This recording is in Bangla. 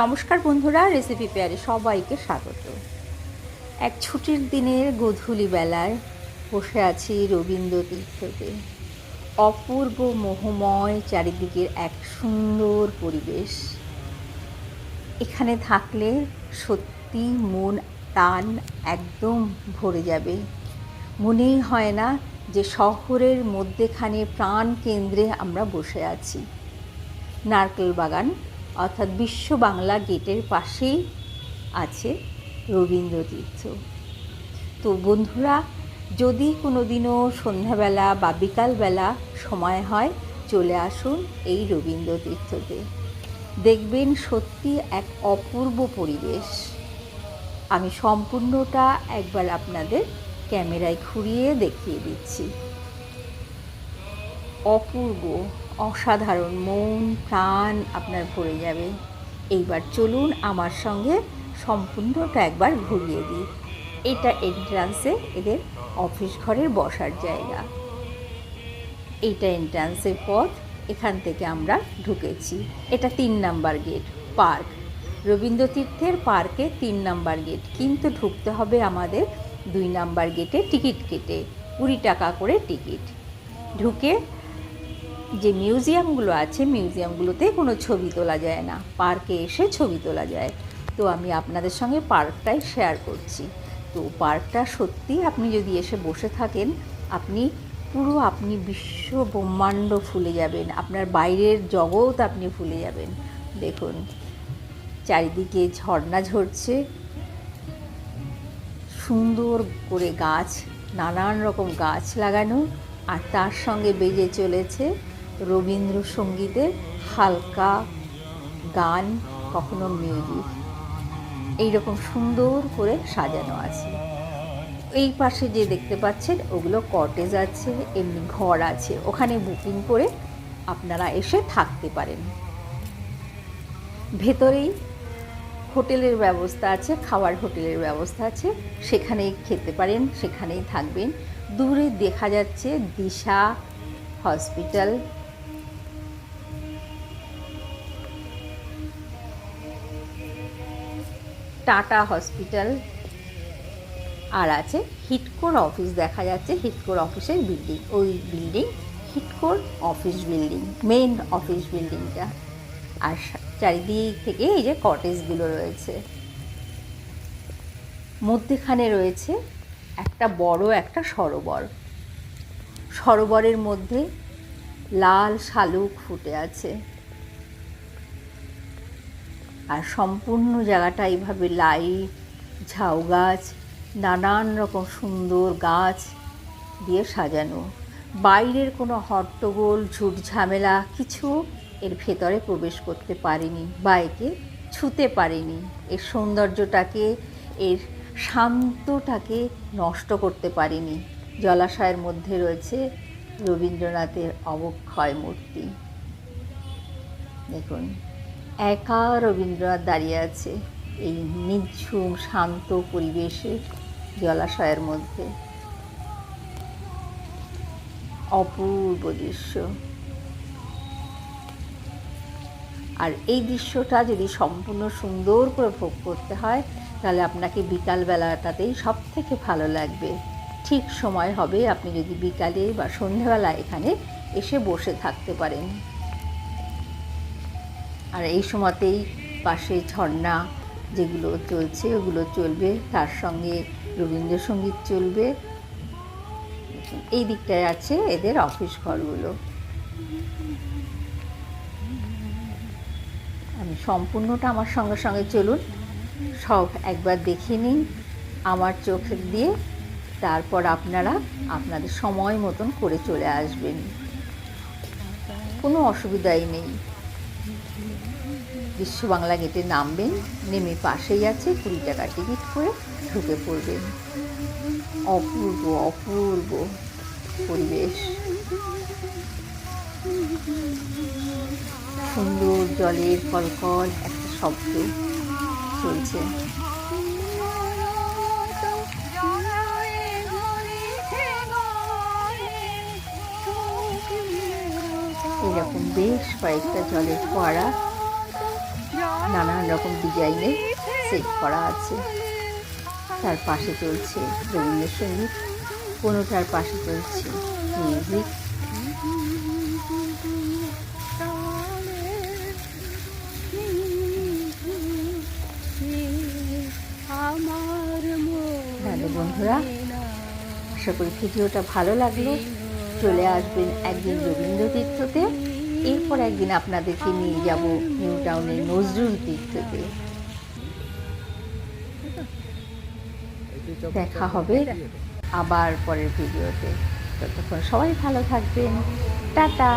নমস্কার বন্ধুরা রেসিপি পেয়ারে সবাইকে স্বাগত। এক ছুটির দিনের গধূলি বেলায় বসে আছি রবীন্দ্র তীর্থতে। অপূর্ব মোহময় চারিদিকের এক সুন্দর পরিবেশ। এখানে থাকলে সত্যি মন টান একদম ভরে যাবে। মনেই হয় না যে শহরের মধ্যেখানে প্রাণ কেন্দ্রে আমরা বসে আছি। নারকেল বাগান অর্থাৎ বিশ্ব বাংলা গেটের পাশেই আছে রবীন্দ্রতীর্থ। তো বন্ধুরা, যদি কোনো দিনও সন্ধ্যাবেলা বা বিকালবেলা সময় হয়, চলে আসুন এই রবীন্দ্রতীর্থতে। দেখবেন সত্যি এক অপূর্ব পরিবেশ। আমি সম্পূর্ণটা একবার আপনাদের ক্যামেরায় ঘুরিয়ে দেখিয়ে দিচ্ছি। অপূর্ব অসাধারণ মন, প্রাণ আপনার ভরে যাবে। এইবার চলুন আমার সঙ্গে সম্পূর্ণটা একবার ঘুরিয়ে দিই। এটা এন্ট্রান্সে এদের অফিস ঘরের বসার জায়গা। এইটা এন্ট্রান্সের পথ, এখান থেকে আমরা ঢুকেছি। এটা তিন নাম্বার গেট পার্ক রবীন্দ্রতীর্থের পার্কে তিন নাম্বার গেট কিন্তু ঢুকতে হবে আমাদের দুই নাম্বার গেটে টিকিট কেটে, কুড়ি টাকা করে টিকিট। ঢুকে যে মিউজিয়ামগুলো আছে, মিউজিয়ামগুলোতে কোনো ছবি তোলা যায় না। পার্কে এসে ছবি তোলা যায়। তো আমি আপনাদের সঙ্গে পার্কটাই শেয়ার করছি। তো পার্কটা সত্যি আপনি যদি এসে বসে থাকেন, আপনি পুরো আপনি বিশ্ব ব্রহ্মাণ্ড ফুলে যাবেন। আপনার বাইরের জগৎ আপনি ভুলে যাবেন। দেখুন, চারিদিকে ঝর্ণা ঝরছে। সুন্দর করে গাছ, নানান রকম গাছ লাগানো, আর তার সঙ্গে বেজে চলেছে রবীন্দ্রসঙ্গীতের হালকা গান কখনো মিউজিক এইরকম সুন্দর করে সাজানো আছে। এই পাশে যে দেখতে পাচ্ছেন, ওগুলো কটেজ আছে, এমনি ঘর আছে। ওখানে বুকিং করে আপনারা এসে থাকতে পারেন। ভেতরেই হোটেলের ব্যবস্থা আছে, খাওয়ার হোটেলের ব্যবস্থা আছে। সেখানেই খেতে পারেন, সেখানেই থাকবেন। দূরে দেখা যাচ্ছে দিশা হসপিটাল। টাটা হসপিটাল। আর আছে হিটকোর অফিস, দেখা যাচ্ছে হিটকোর অফিসের বিল্ডিং। ওই বিল্ডিং হিটকোর অফিস বিল্ডিং মেন অফিস বিল্ডিংটা। আর চারিদিক থেকে এই যে কটেজগুলো রয়েছে। মধ্যেখানে রয়েছে একটা বড় একটা সরোবর। সরোবরের মধ্যে লাল শালুক ফুটে আছে। আর সম্পূর্ণ জায়গাটা এইভাবে লাইট ঝাউ গাছ, নানান রকম সুন্দর গাছ দিয়ে সাজানো। বাইরের কোনো হট্টগোল, ঝুট ঝামেলা কিছু এর ভেতরে প্রবেশ করতে পারেনি বা একে ছুতে পারেনি। এর সৌন্দর্যটাকে, এর শান্তটাকে নষ্ট করতে পারিনি। জলাশয়ের মধ্যে রয়েছে রবীন্দ্রনাথের অবক্ষয় মূর্তি। দেখুন। একা রবীন্দ্রনাথ দাঁড়িয়ে আছে এই নিঝুম, শান্ত পরিবেশে জলাশয়ের মধ্যে। অপূর্ব দৃশ্য। আর এই দৃশ্যটা যদি সম্পূর্ণ সুন্দর করে ভোগ করতে হয়, তাহলে আপনাকে বিকালবেলাটাতেই সব থেকে ভালো লাগবে। ঠিক সময় হবে আপনি যদি বিকালে বা সন্ধ্যেবেলা এখানে এসে বসে থাকতে পারেন। আর এই সময়তেই পাশে ঝর্ণা যেগুলো চলছে, ওগুলো চলবে। তার সঙ্গে রবীন্দ্রসঙ্গীত চলবে। এই দিকটায় আছে এদের অফিস ঘরগুলো। আমি সম্পূর্ণটা আমার সঙ্গে সঙ্গে চলুন। সব একবার দেখে নিন আমার চোখের দিয়ে। তারপর আপনারা আপনাদের সময় মতন করে চলে আসবেন। কোনো অসুবিধাই নেই। বিশ্ব বাংলা গেটে নামবেন, নেমে পাশেই আছে কুড়ি টাকা টিকিট করে ঢুকে পড়বেন। অপূর্ব অপূর্ব পরিবেশ। সুন্দর জলের কলকল, একটা শব্দ চলছে। এরকম বেশ কয়েকটা জলের ফোয়ারা নানান রকম ডিজাইনের সেট করা আছে। তার পাশে চলছে রবীন্দ্রসঙ্গীত, কোনোটার পাশে চলছে মিউজিক। বন্ধুরা, আশা করি ভিডিওটা ভালো লাগল। চলে আসবেন একদিন রবীন্দ্র তীর্থতে এরপর একদিন আপনাদেরকে নিয়ে যাব নিউ টাউনের নজরুল থেকে। দেখা হবে আবার পরের ভিডিওতে। ততক্ষণ সবাই ভালো থাকবেন। টাটা।